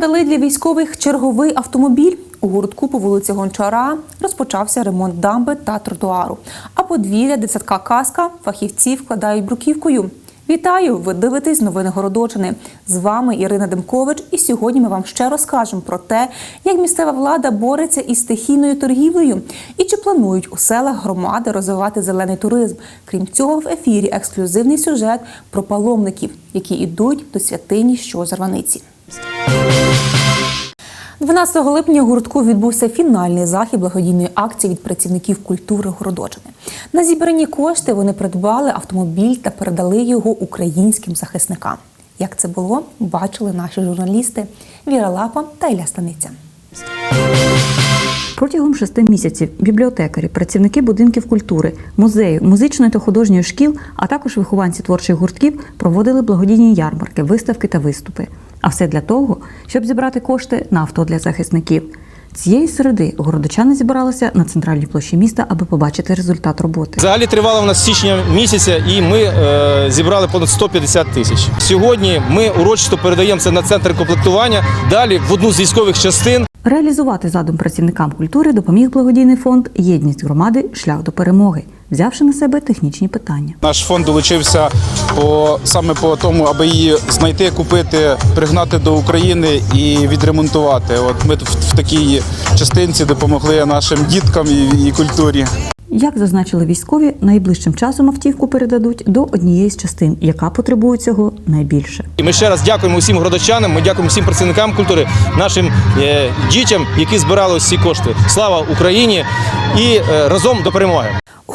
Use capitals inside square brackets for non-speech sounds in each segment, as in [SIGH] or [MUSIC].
Передали для військових черговий автомобіль. У гуртку по вулиці Гончара розпочався ремонт дамби та тротуару. А подвір'я дитсадка Каска фахівці вкладають бруківкою. Вітаю! Ви дивитесь новини Городочини. З вами Ірина Демкович. І сьогодні ми вам ще розкажемо про те, як місцева влада бореться із стихійною торгівлею і чи планують у селах громади розвивати зелений туризм. Крім цього, в ефірі ексклюзивний сюжет про паломників, які йдуть до святині, що Зарваниці. 12 липня гуртку відбувся фінальний захід благодійної акції від працівників культури Городочини. На зібрані кошти вони придбали автомобіль та передали його українським захисникам. Як це було, бачили наші журналісти Віра Лапа та Ілля Станиця. Протягом шести місяців бібліотекарі, працівники будинків культури, музею, музичної та художньої шкіл, а також вихованці творчих гуртків проводили благодійні ярмарки, виставки та виступи. А все для того, щоб зібрати кошти на авто для захисників. Цієї середи городочани зібралися на центральній площі міста, аби побачити результат роботи. Взагалі тривала у нас січня місяця, і ми е, зібрали понад 150 тисяч. Сьогодні ми урочисто передаємо це на центр комплектування. Далі в одну з військових частин. Реалізувати задум працівникам культури допоміг благодійний фонд Єдність громади Шлях до перемоги, взявши на себе технічні питання. Наш фонд долучився по саме по тому, аби її знайти, купити, пригнати до України і відремонтувати. От ми в, в такій частинці допомогли нашим діткам і, і культурі. Як зазначили військові, найближчим часом автівку передадуть до однієї з частин, яка потребує цього найбільше. І ми ще раз дякуємо усім городочанам. Ми дякуємо всім працівникам культури, нашим е, дітям, які збирали ці кошти. Слава Україні і е, разом до перемоги. У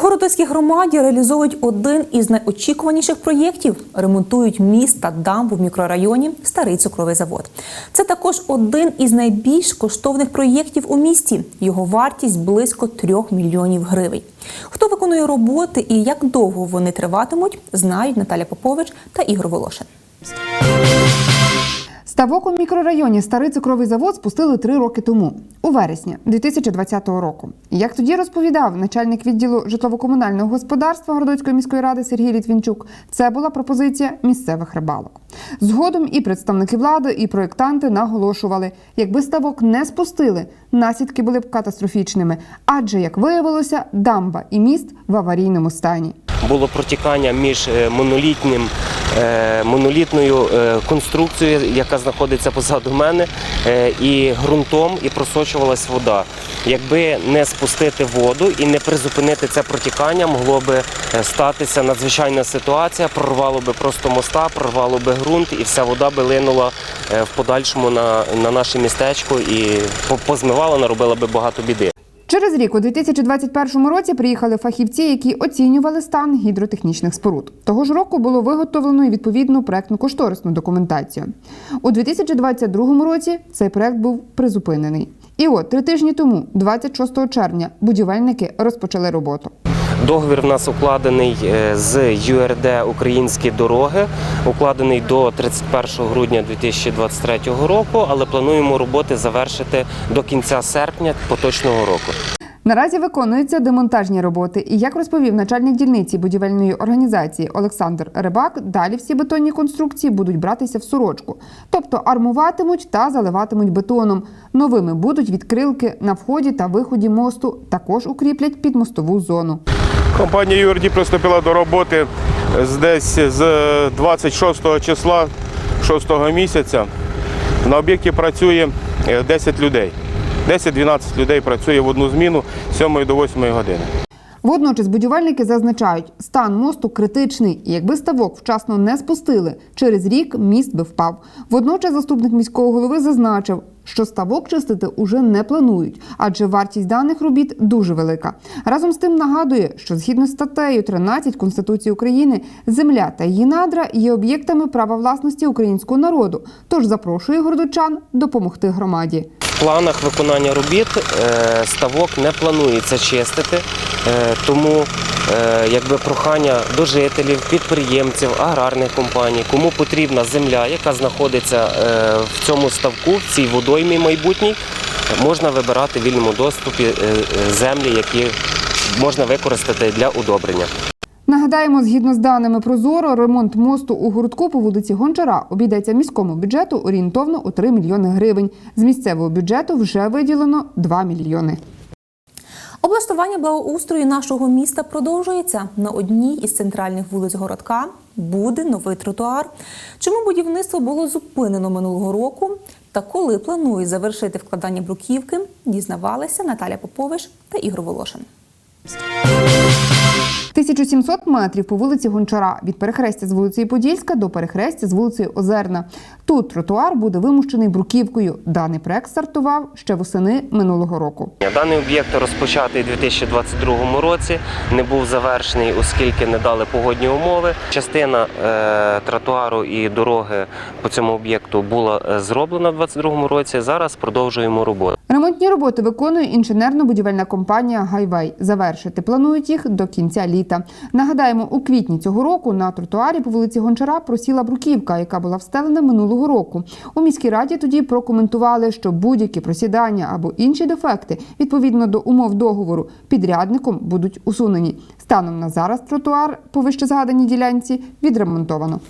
громаді реалізовують один із найочікуваніших проєктів: ремонтують міст та дамбу в мікрорайоні Старий цукровий завод. Це також один із найбільш коштовних проєктів у місті. Його вартість близько трьох мільйонів гривень. Хто виконує роботи і як довго вони триватимуть, знають Наталя Попович та Ігор Волошин. Ставок у мікрорайоні Старий цукровий завод спустили три роки тому, у вересні 2020 року. Як тоді розповідав начальник відділу житлово-комунального господарства Городоцької міської ради Сергій Літвінчук, це була пропозиція місцевих рибалок. Згодом і представники влади, і проєктанти наголошували, якби ставок не спустили, наслідки були б катастрофічними, адже як виявилося, дамба і міст в аварійному стані. було протікання між е, монолітнім, монолітною е, конструкцією, яка знаходиться позаду мене, е, і ґрунтом, і просочувалась вода. Якби не спустити воду і не призупинити це протікання, могло би е, статися надзвичайна ситуація, прорвало би просто моста, прорвало би ґрунт, і вся вода би линула е, в подальшому на, на наше містечко і по- позмивала, наробила би багато біди. Через рік, у 2021 році, приїхали фахівці, які оцінювали стан гідротехнічних споруд. Того ж року було виготовлено і відповідну проектну кошторисну документацію. У 2022 році цей проект був призупинений. І от три тижні тому, 26 червня, будівельники розпочали роботу. Договір в нас укладений е, з ЮРД Українські дороги, укладений до 31 грудня 2023 року, але плануємо роботи завершити до кінця серпня поточного року. Наразі виконуються демонтажні роботи. І як розповів начальник дільниці будівельної організації Олександр Рибак, далі всі бетонні конструкції будуть братися в сорочку, тобто армуватимуть та заливатимуть бетоном. Новими будуть відкрилки на вході та виході мосту. Також укріплять підмостову зону. Компанія ЮРД приступила до роботи десь з 26 числа 6 місяця. На об'єкті працює е, 10 людей. 10-12 людей працює в одну зміну з 7 до 8 години. Водночас будівельники зазначають, стан мосту критичний, і якби ставок вчасно не спустили, через рік міст би впав. Водночас заступник міського голови зазначив, що ставок чистити уже не планують, адже вартість даних робіт дуже велика. Разом з тим нагадує, що згідно з статтею 13 Конституції України, земля та її надра є об'єктами права власності українського народу. Тож запрошує гордочан допомогти громаді. В планах виконання робіт е, ставок не планується чистити, е, тому е, якби прохання до жителів, підприємців, аграрних компаній, кому потрібна земля, яка знаходиться в цьому ставку, в цій водоймі майбутній, можна вибирати в вільному доступі землі, які можна використати для удобрення. Нагадаємо, згідно з даними Прозоро, ремонт мосту у гуртку по вулиці Гончара обійдеться міському бюджету орієнтовно у 3 мільйони гривень. З місцевого бюджету вже виділено 2 мільйони. Облаштування благоустрою нашого міста продовжується. На одній із центральних вулиць городка буде новий тротуар. Чому будівництво було зупинено минулого року? Та коли планують завершити вкладання бруківки, дізнавалися Наталя Попович та Ігор Волошин. 1700 метрів по вулиці Гончара від перехрестя з вулицею Подільська до перехрестя з вулицею Озерна. Тут тротуар буде вимущений бруківкою. Даний проект стартував ще восени минулого року. Даний об'єкт розпочатий у 2022 році, не був завершений, оскільки не дали погодні умови. Частина е, тротуару і дороги по цьому об'єкту була е, зроблена в 2022 році. Зараз продовжуємо роботу. Ремонтні роботи виконує інженерно-будівельна компанія Гайвей. Завершити планують їх до кінця літа. Нагадаємо, у квітні цього року на тротуарі по вулиці Гончара просіла бруківка, яка була встелена минулого року. У міській раді тоді прокоментували, що будь-які просідання або інші дефекти відповідно до умов договору підрядником будуть усунені. Станом на зараз тротуар по вищезгаданій ділянці відремонтовано.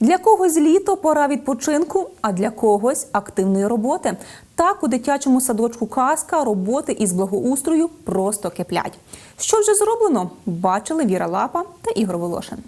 Для когось літо пора відпочинку, а для когось активної роботи. Так у дитячому садочку казка роботи із благоустрою просто киплять. Що вже зроблено? Бачили Віра Лапа та Ігор Волошин.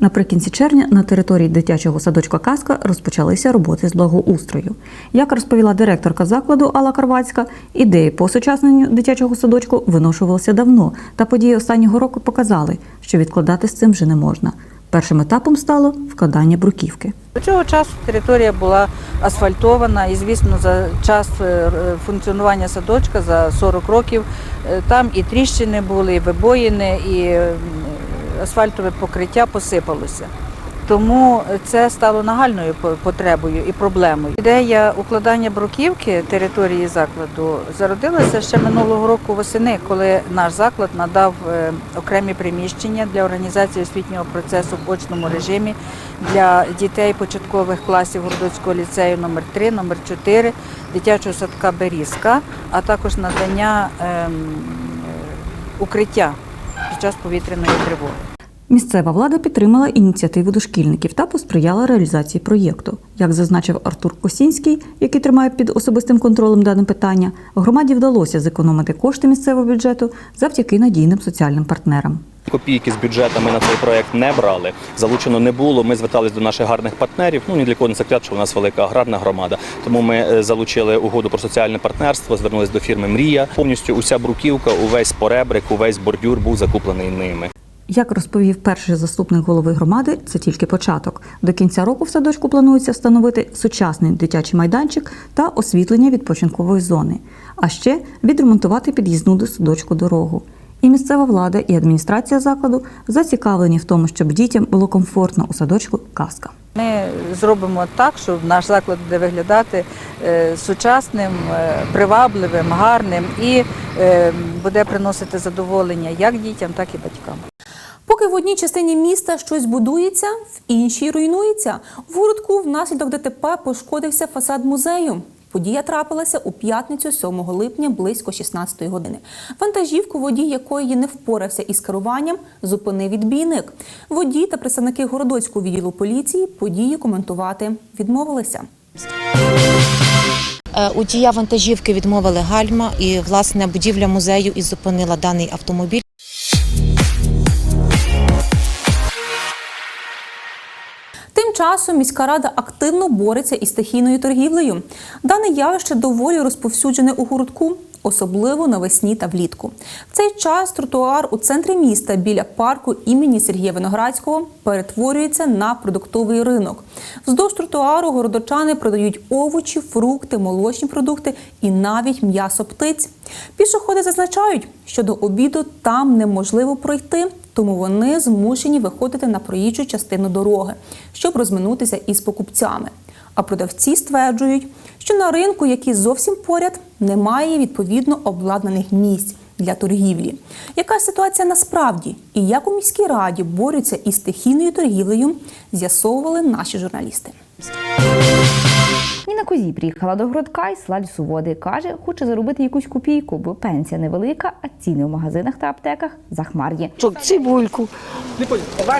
Наприкінці червня на території дитячого садочка Казка розпочалися роботи з благоустрою. Як розповіла директорка закладу Алла Карвацька, ідеї по осучасненню дитячого садочку виношувалися давно, та події останнього року показали, що відкладати з цим вже не можна. Першим етапом стало вкладання бруківки. До цього часу територія була асфальтована, і звісно, за час е, функціонування садочка за 40 років е, там і тріщини були, і вибоїни, і асфальтове покриття посипалося. Тому це стало нагальною потребою і проблемою. Ідея укладання бруківки території закладу зародилася ще минулого року восени, коли наш заклад надав е, окремі приміщення для організації освітнього процесу в очному режимі для дітей початкових класів Городоцького ліцею номер 3 номер 4 дитячого садка Берізка, а також надання ем, е, укриття під час повітряної тривоги. Місцева влада підтримала ініціативу дошкільників та посприяла реалізації проєкту. Як зазначив Артур Косінський, який тримає під особистим контролем дане питання, громаді вдалося зекономити кошти місцевого бюджету завдяки надійним соціальним партнерам. Копійки з бюджету ми на цей проект не брали. Залучено не було. Ми звертались до наших гарних партнерів. Ну ні для кого не секрет, що у нас велика аграрна громада. Тому ми е, залучили угоду про соціальне партнерство, звернулись до фірми Мрія. Повністю уся бруківка, увесь поребрик, увесь бордюр був закуплений ними. Як розповів перший заступник голови громади, це тільки початок. До кінця року в садочку планується встановити сучасний дитячий майданчик та освітлення відпочинкової зони, а ще відремонтувати під'їзну до садочку дорогу. І місцева влада, і адміністрація закладу зацікавлені в тому, щоб дітям було комфортно у садочку казка. Ми зробимо так, щоб наш заклад буде виглядати е, сучасним, е, привабливим, гарним і е, буде приносити задоволення як дітям, так і батькам. Поки в одній частині міста щось будується, в іншій руйнується. В городку внаслідок ДТП пошкодився фасад музею. Подія трапилася у п'ятницю 7 липня близько 16 години. Вантажівку, водій якої не впорався із керуванням, зупинив відбійник. Водій та представники городоцького відділу поліції подію коментувати відмовилися. Е, У дія вантажівки відмовили гальма, і власне будівля музею і зупинила даний автомобіль. Часом міська рада активно бореться із стихійною торгівлею. Дане явище доволі розповсюджене у городку, особливо навесні та влітку. В цей час тротуар у центрі міста біля парку імені Сергія Виноградського перетворюється на продуктовий ринок. Вздовж тротуару городочани продають овочі, фрукти, молочні продукти і навіть м'ясо птиць. Пішоходи зазначають, що до обіду там неможливо пройти, тому вони змушені виходити на проїжджу частину дороги, щоб розминутися із покупцями. А продавці стверджують, що на ринку, який зовсім поряд, немає відповідно обладнаних місць для торгівлі. Яка ситуація насправді і як у міській раді борються із стихійною торгівлею, з'ясовували наші журналісти. Ніна Козій приїхала до городка із села Лісоводи. Каже, хоче заробити якусь копійку, бо пенсія невелика, а ціни в магазинах та аптеках захмарні. Чок, цибульку,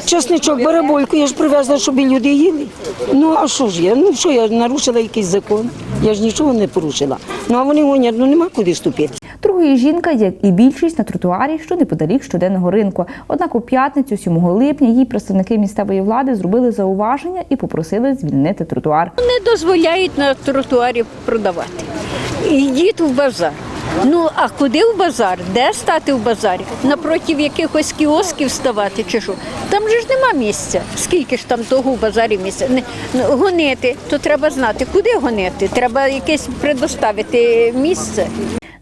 чесничок, барабольку, я ж привезла, щоб і люди їли. Ну а що ж я? Ну що я нарушила якийсь закон? Я ж нічого не порушила. Ну а вони гонять, ну нема куди ступити. Торгує жінка, як і більшість на тротуарі, що неподалік щоденного ринку. Однак у п'ятницю, 7 липня, їй представники місцевої влади зробили зауваження і попросили звільнити тротуар. не дозволяють на тротуарі продавати. Йдіть в базар. Ну а куди в базар? Де стати в базарі? Напроти якихось кіосків ставати чи що? Там же ж нема місця. Скільки ж там того в базарі місця? Не, ну, гонити, то треба знати, куди гонити. Треба якесь предоставити місце.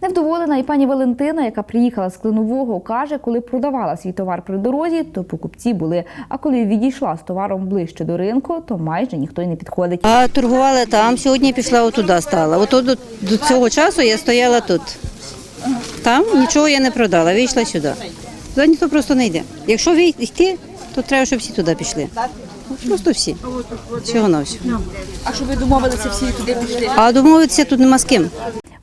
Невдоволена і пані Валентина, яка приїхала з Клинового, каже, коли продавала свій товар при дорозі, то покупці були. А коли відійшла з товаром ближче до ринку, то майже ніхто й не підходить. А торгувала там, сьогодні пішла отуди стала. Ото до, до цього часу я стояла тут. Там нічого я не продала, вийшла сюди. Туди ніхто просто не йде. Якщо ви йти, то треба, щоб всі туди пішли. Просто всі. Всього на всього. А що ви домовилися всі туди пішли? А домовитися тут нема з ким.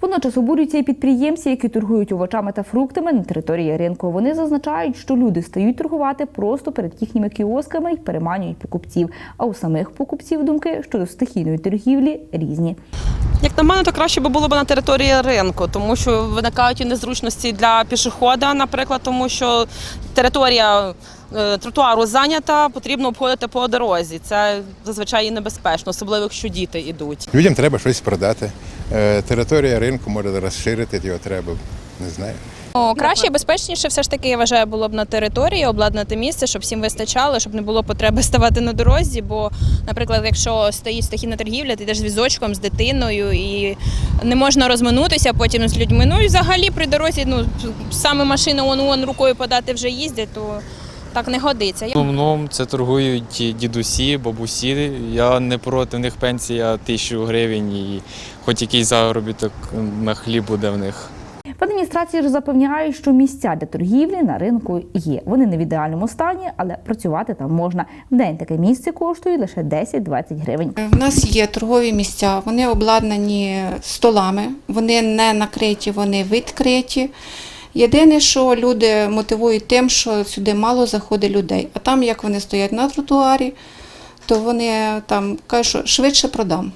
Водночас обурюються і підприємці, які торгують овочами та фруктами на території ринку. Вони зазначають, що люди стають торгувати просто перед їхніми кіосками і переманюють покупців. А у самих покупців думки щодо стихійної торгівлі різні. Як на мене, то краще би було б на території ринку, тому що виникають і незручності для пішохода, наприклад, тому що територія е, тротуару зайнята, потрібно обходити по дорозі. Це зазвичай і небезпечно, особливо якщо діти йдуть. Людям треба щось продати. Е, Територія ринку може розширити, його треба, не знаю. О, краще і безпечніше все ж таки, я вважаю, було б на території обладнати місце, щоб всім вистачало, щоб не було потреби [LAUGHS] ставати на дорозі. Бо, наприклад, якщо стоїть стихійна торгівля, ти йдеш з візочком, з дитиною і не можна розминутися потім з людьми. Ну і взагалі при дорозі, ну саме машини он он рукою подати вже їздять, то так не годиться. В основному це торгують дідусі, бабусі. Я не проти в них пенсія тисячу гривень і хоч якийсь заробіток на хліб буде в них. В адміністрації ж запевняють, що місця для торгівлі на ринку є. Вони не в ідеальному стані, але працювати там можна. В день таке місце коштує лише 10-20 гривень. В нас є торгові місця, вони обладнані столами, вони не накриті, вони відкриті. Єдине, що люди мотивують тим, що сюди мало заходить людей. А там, як вони стоять на тротуарі, то вони там кажуть, що швидше продам.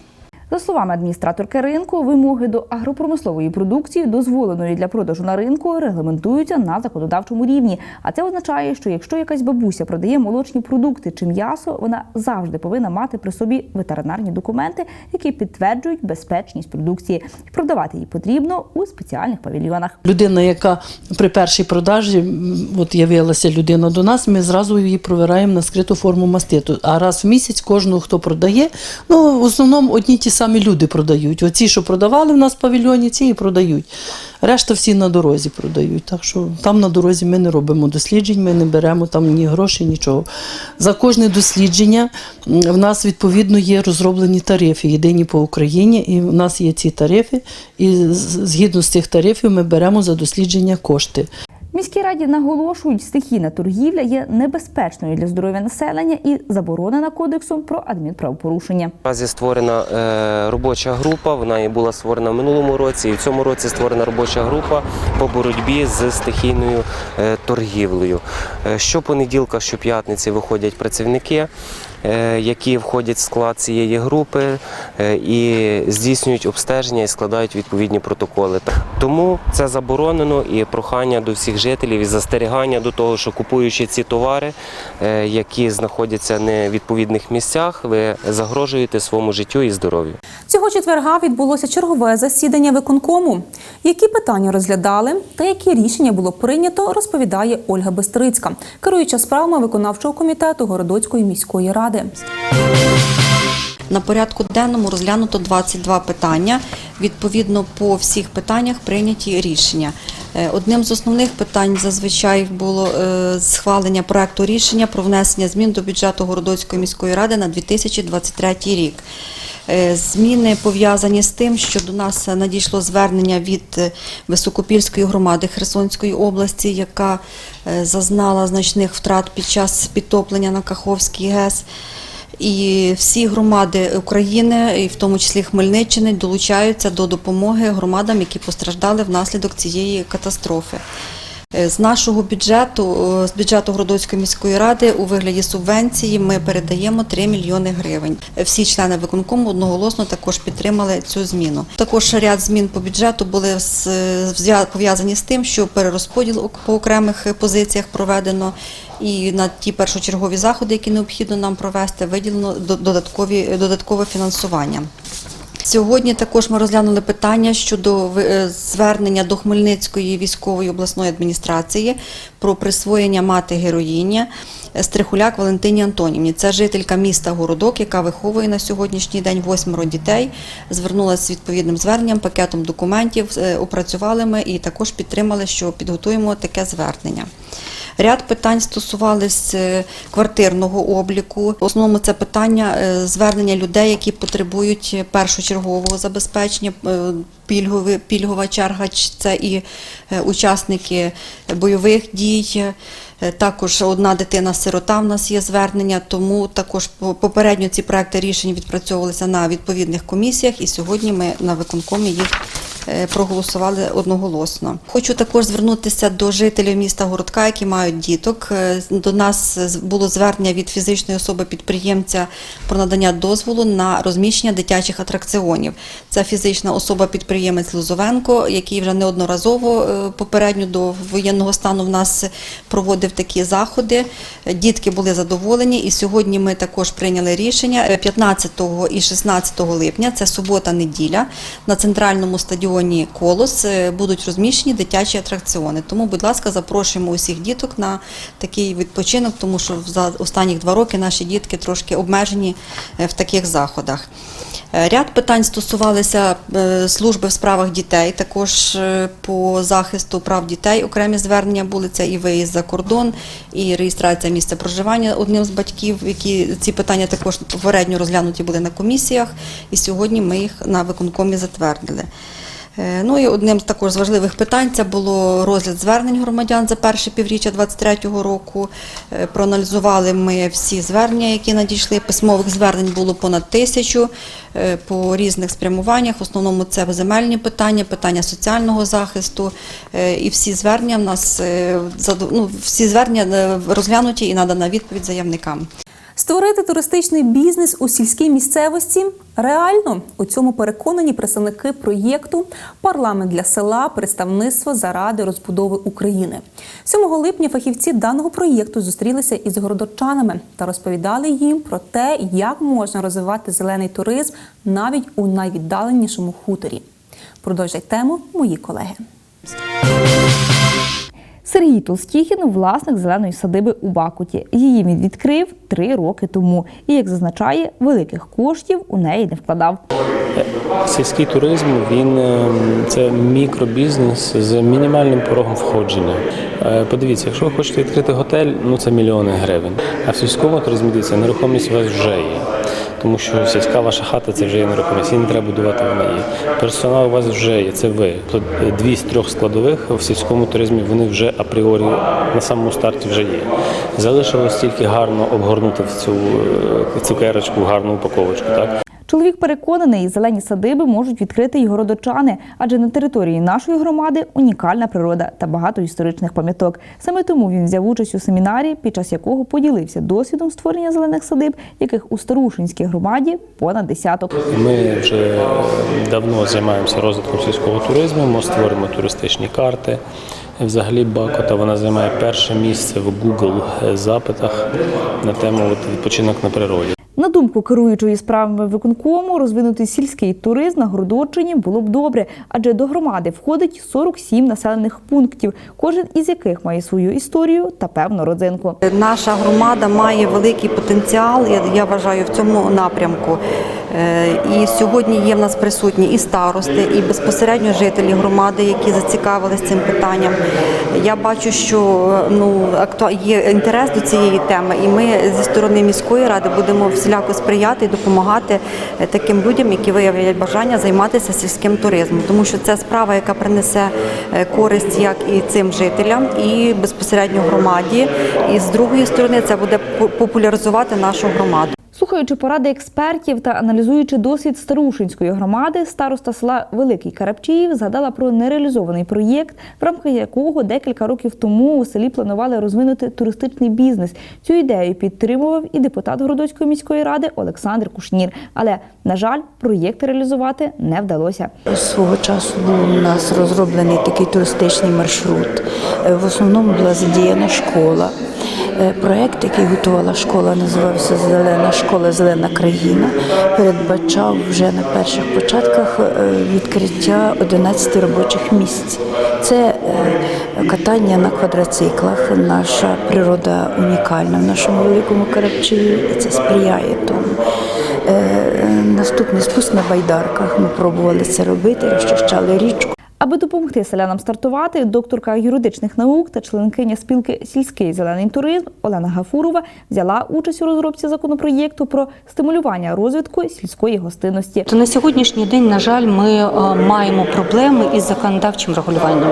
За словами адміністраторки ринку, вимоги до агропромислової продукції, дозволеної для продажу на ринку, регламентуються на законодавчому рівні. А це означає, що якщо якась бабуся продає молочні продукти чи м'ясо, вона завжди повинна мати при собі ветеринарні документи, які підтверджують безпечність продукції. Продавати її потрібно у спеціальних павільйонах. Людина, яка при першій продажі, от явилася людина до нас, ми зразу її провираємо на скриту форму маститу. А раз в місяць кожного, хто продає, ну в основному одні ті самі люди продають. Оці, що продавали в нас в павільйоні, ці і продають. Решта всі на дорозі продають. Так що там на дорозі ми не робимо досліджень, ми не беремо там ні грошей, нічого. За кожне дослідження в нас відповідно є розроблені тарифи, єдині по Україні, і в нас є ці тарифи. І згідно з цих тарифів ми беремо за дослідження кошти. Міській раді наголошують, стихійна торгівля є небезпечною для здоров'я населення і заборонена кодексом про адмінправопорушення. Наразі створена е, робоча група. Вона і була створена в минулому році, і в цьому році створена робоча група по боротьбі з стихійною е, торгівлею. Е, щопонеділка, щоп'ятниці виходять працівники. Е, Які входять в склад цієї групи е, і здійснюють обстеження і складають відповідні протоколи. Тому це заборонено і прохання до всіх жителів і застерігання до того, що купуючи ці товари, е, які знаходяться не в відповідних місцях, ви загрожуєте своєму життю і здоров'ю. Цього четверга відбулося чергове засідання виконкому. Які питання розглядали та які рішення було прийнято, розповідає Ольга Бестрицька, керуюча справами виконавчого комітету Городоцької міської ради. adams. На порядку денному розглянуто 22 питання. Відповідно, по всіх питаннях прийняті рішення. Е, Одним з основних питань зазвичай було е, схвалення проекту рішення про внесення змін до бюджету Городоцької міської ради на 2023 рік. Е, Зміни пов'язані з тим, що до нас надійшло звернення від Високопільської громади Херсонської області, яка зазнала значних втрат під час підтоплення на Каховський ГЕС. І всі громади України, і в тому числі Хмельниччини, долучаються до допомоги громадам, які постраждали внаслідок цієї катастрофи. Е, З нашого бюджету, е, з бюджету Городоцької міської ради у вигляді субвенції ми передаємо 3 мільйони гривень. Е, Всі члени виконкому одноголосно також підтримали цю зміну. Також ряд змін по бюджету були пов'язані з тим, що перерозподіл по окремих позиціях проведено. І на ті першочергові заходи, які необхідно нам провести, виділено до- додаткові додаткове фінансування. Сьогодні також ми розглянули питання щодо е, звернення до Хмельницької військової обласної адміністрації про присвоєння мати героїні. е, Стрихуляк Валентині Антонівні. Це жителька міста Городок, яка виховує на сьогоднішній день восьмеро дітей. Звернулася з відповідним зверненням, пакетом документів. е, Опрацювали ми і також підтримали, що підготуємо таке звернення. Ряд питань стосувались е, квартирного обліку. В основному це питання е, звернення людей, які потребують першочергового забезпечення. Пільгові, пільгова черга це і учасники бойових дій. Е, Також одна дитина-сирота в нас є звернення, тому також по- попередньо ці проекти рішень відпрацьовувалися на відповідних комісіях, і сьогодні ми на виконкомі їх проголосували одноголосно. Хочу також звернутися до жителів міста Городка, які мають діток. Е, До нас було звернення від фізичної особи підприємця про надання дозволу на розміщення дитячих атракціонів. Це фізична особа підприємець Лозовенко, який вже неодноразово е, попередньо до воєнного стану в нас проводив такі заходи. Е, Дітки були задоволені, і сьогодні ми також прийняли рішення е, 15 і 16 липня. Це субота-неділя на центральному стадіоні Колос е, будуть розміщені дитячі атракціони. Тому, будь ласка, запрошуємо усіх діток на такий відпочинок, тому що за останні два роки наші дітки трошки обмежені е, в таких заходах. Е, Ряд питань стосувалися е, служби в справах дітей, також по захисту прав дітей окремі звернення були це і виїзд за кордон, і реєстрація місця проживання одним з батьків, які ці питання також попередньо розглянуті були на комісіях, і сьогодні ми їх на виконкомі затвердили. Е, Ну і одним з також з важливих питань це було розгляд звернень громадян за перше півріччя 2023 року. Е, Проаналізували ми всі звернення, які надійшли. Письмових звернень було понад тисячу е, по різних спрямуваннях. В основному це земельні питання, питання соціального захисту. І всі звернення в нас ну, всі звернення розглянуті і надана відповідь заявникам. Створити туристичний бізнес у сільській місцевості реально у цьому переконані представники проєкту Парламент для села представництво заради розбудови України. 7 липня фахівці даного проєкту зустрілися із городочанами та розповідали їм про те, як можна розвивати зелений туризм навіть у найвіддаленішому хуторі. Продовжать тему мої колеги. Сергій Толстіхін власник зеленої садиби у Бакуті. Її він відкрив три роки тому. І, як зазначає, великих коштів у неї не вкладав. Сільський туризм він е, це мікробізнес з мінімальним порогом входження. Е, Подивіться, якщо ви хочете відкрити готель, ну це мільйони гривень. А в сільському туризмі дивіться, нерухомість у вас вже є. Тому що сільська ваша хата це вже є нерухомість, її не треба будувати в неї. Персонал у вас вже є, це ви. Дві з трьох складових в сільському туризмі вони вже апріорі на самому старті вже є. Залишилось тільки гарно обгорнути в цю е, цукерочку, в гарну упаковочку. Так? Чоловік переконаний, зелені садиби можуть відкрити й городочани, адже на території нашої громади унікальна природа та багато історичних пам'яток. Саме тому він взяв участь у семінарі, під час якого поділився досвідом створення зелених садиб, яких у Старушинській громаді понад десяток. Ми вже давно займаємося розвитком сільського туризму. Ми створюємо туристичні карти. Взагалі Бакота вона займає перше місце в Google запитах на тему от, відпочинок на природі. На думку керуючої справами виконкому, розвинути сільський туризм на Городочині було б добре, адже до громади входить 47 населених пунктів, кожен із яких має свою історію та певну родзинку. Наша громада має великий потенціал, я, я вважаю, в цьому напрямку. Е, І сьогодні є в нас присутні і старости, і безпосередньо жителі громади, які зацікавились цим питанням. Я бачу, що ну є інтерес до цієї теми, і ми зі сторони міської ради будемо всіляко сприяти і допомагати е, таким людям, які виявляють бажання займатися сільським туризмом, тому що це справа, яка принесе е, користь як і цим жителям, і безпосередньо громаді. І з другої сторони це буде популяризувати нашу громаду. Слухаючи поради експертів та аналізуючи досвід Старушинської громади, староста села Великий Карапчиїв згадала про нереалізований проєкт, в рамках якого декілька років тому у селі планували розвинути туристичний бізнес. Цю ідею підтримував і депутат Городоцької міської ради Олександр Кушнір. Але, на жаль, проєкт реалізувати не вдалося. Свого часу був у нас розроблений такий туристичний маршрут. Е, В основному була задіяна школа. Е, Проект, який готувала школа, називався Зелена школа, зелена країна. Передбачав вже на перших початках е, відкриття 11 робочих місць. Це е, катання на квадроциклах. Наша природа унікальна в нашому великому Карапчеві, і це сприяє тому. Наступний спуск на байдарках. Ми пробували це робити, розчищали річку. Аби допомогти селянам стартувати, докторка юридичних наук та членкиня спілки Сільський зелений туризм Олена Гафурова взяла участь у розробці законопроєкту про стимулювання розвитку сільської гостинності. То на сьогоднішній день, на жаль, ми е, маємо проблеми із законодавчим регулюванням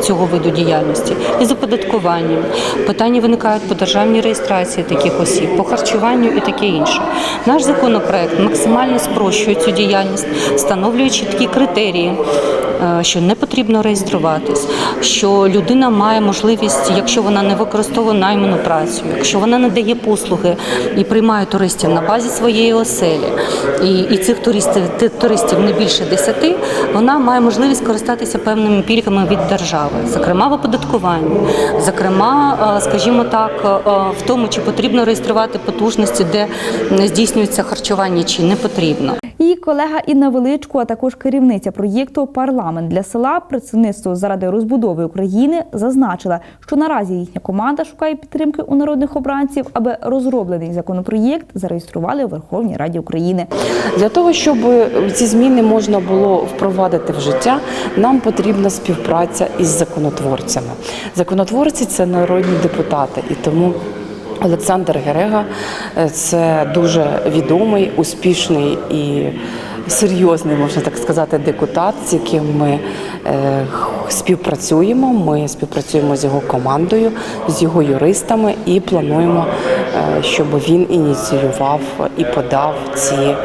цього виду діяльності, із оподаткуванням. Питання виникають по державній реєстрації таких осіб, по харчуванню і таке інше. Наш законопроект максимально спрощує цю діяльність, встановлює чіткі критерії. Е, Що не потрібно реєструватись, що людина має можливість, якщо вона не використовує найману працю, якщо вона надає послуги і приймає туристів на базі своєї оселі, і, і цих туристів, туристів не більше десяти, вона має можливість користатися певними пільгами від держави, зокрема в оподаткуванні, зокрема, е, скажімо так, е, в тому, чи потрібно реєструвати потужності, де здійснюється харчування, чи не потрібно. Її колега Інна Величко, а також керівниця проєкту Парламент для села представництво заради розбудови України зазначила, що наразі їхня команда шукає підтримки у народних обранців, аби розроблений законопроєкт зареєстрували у Верховній Раді України. Для того, щоб ці зміни можна було впровадити в життя, нам потрібна співпраця із законотворцями. Законотворці це народні депутати, і тому. Олександр Герега е, це дуже відомий, успішний і серйозний, можна так сказати, депутат, з яким ми е, співпрацюємо. Ми співпрацюємо з його командою, з його юристами і плануємо, е, щоб він ініціював і подав ці, е,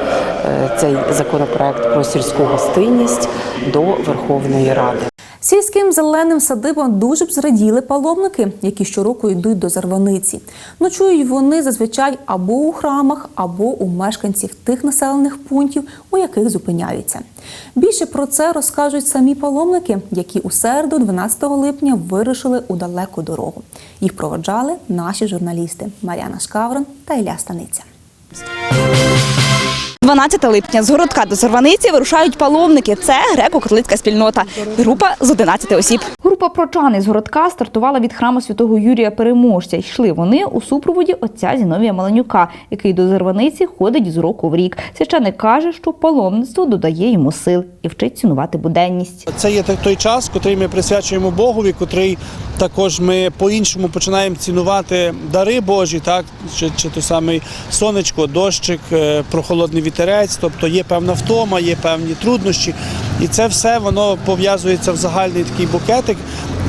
цей законопроект про сільську гостинність до Верховної Ради. Сільським зеленим садибам дуже б зраділи паломники, які щороку йдуть до Зарваниці. Ночують вони зазвичай або у храмах, або у мешканців тих населених пунктів, у яких зупиняються. Більше про це розкажуть самі паломники, які у середу, 12 липня, вирушили у далеку дорогу. Їх проводжали наші журналісти Мар'яна Шкаврон та Ілля Станиця. 12 липня з городка до Сорваниці вирушають паломники. Це греко-католицька спільнота. Група з 11 осіб. Група прочан із городка стартувала від храму святого Юрія Переможця. Йшли вони у супроводі отця Зіновія Маленюка, який до Зерваниці ходить з року в рік. Священик каже, що паломництво додає йому сил і вчить цінувати буденність. Це є той час, котрий ми присвячуємо Богові, котрий також ми по-іншому починаємо цінувати дари Божі, так чи, чи той самий сонечко, дощик, е, прохолодний вітерець. Тобто є певна втома, є певні труднощі, і це все воно пов'язується в загальний такий букетик.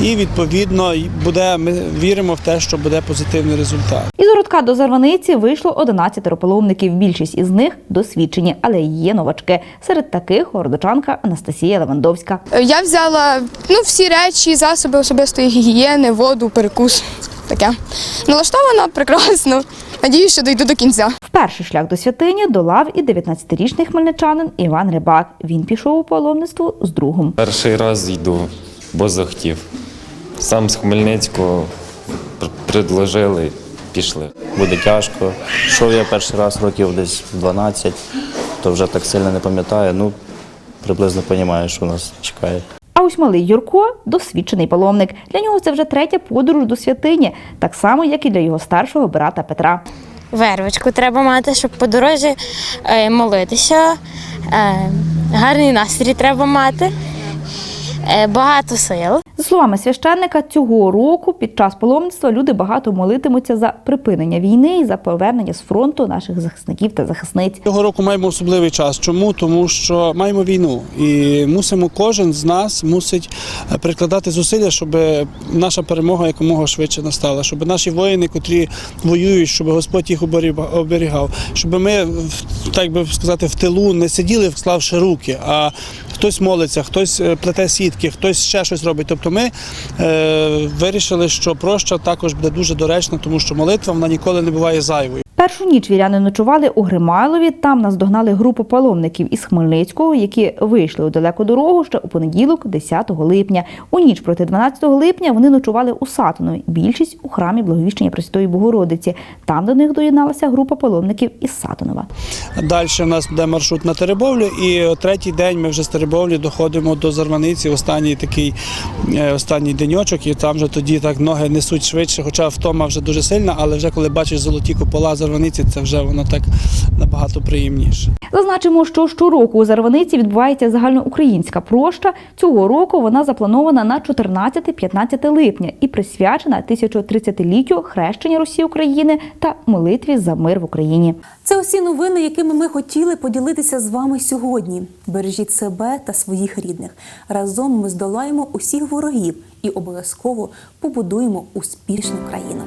І відповідно буде. Ми віримо в те, що буде позитивний результат. Із городка до Зарваниці вийшло 11 паломників. Більшість із них досвідчені, але є новачки. Серед таких городочанка Анастасія Левандовська. Я взяла ну, всі речі, засоби особистої гігієни, воду, перекус. Таке. Налаштована прекрасно. Надію, що дойду до кінця. Вперший шлях до святині долав і 19-річний хмельничанин Іван Рибак. Він пішов у паломництво з другом. Перший раз йду, бо захотів. Сам з Хмельницького предложили, пішли. Буде тяжко. Йшов я перший раз років десь 12, то вже так сильно не пам'ятаю. Ну, приблизно розумію, що нас чекає. Ось малий Юрко досвідчений паломник. Для нього це вже третя подорож до святині, так само, як і для його старшого брата Петра. Вервочку треба мати, щоб по дорозі е, молитися. Е, гарний настрій треба мати. Е, багато сил. За словами священника, цього року під час паломництва люди багато молитимуться за припинення війни і за повернення з фронту наших захисників та захисниць. Цього року маємо особливий час. Чому? Тому що маємо війну і мусимо кожен з нас мусить е, прикладати зусилля, щоб наша перемога якомога швидше настала, щоб наші воїни, котрі воюють, щоб Господь їх оберігав, щоб ми в- так би сказати в тилу не сиділи, склавши руки, а хтось молиться, хтось е, плете сітки, хтось ще щось робить. Тобто ми е, вирішили, що проща також буде дуже доречна, тому що молитва вона ніколи не буває зайвою. Першу ніч віряни ночували у Гримайлові. Там наздогнали групу паломників із Хмельницького, які вийшли у далеку дорогу ще у понеділок, 10 липня. У ніч проти 12 липня вони ночували у Сатанові. Більшість у храмі Благовіщення Пресвятої Богородиці. Там до них доєдналася група паломників із Сатанова. Далі у нас буде маршрут на Теребовлю, і третій день ми вже з Теребовлі доходимо до Зарваниці, останній такий е, останній деньочок, і там вже тоді так ноги несуть швидше, хоча втома вже дуже сильна, але вже коли бачиш золоті купола Зарваниці, це вже воно так набагато приємніше. Зазначимо, що щороку у Зарваниці відбувається загальноукраїнська проща. Цього року вона запланована на 14-15 липня і присвячена 1030-літтю хрещення Русі України та молитві за мир в Україні. Це усі новини, якими ми хотіли поділитися з вами сьогодні. Бережіть себе та своїх рідних. Разом ми здолаємо усіх ворогів і обов'язково побудуємо успішну країну.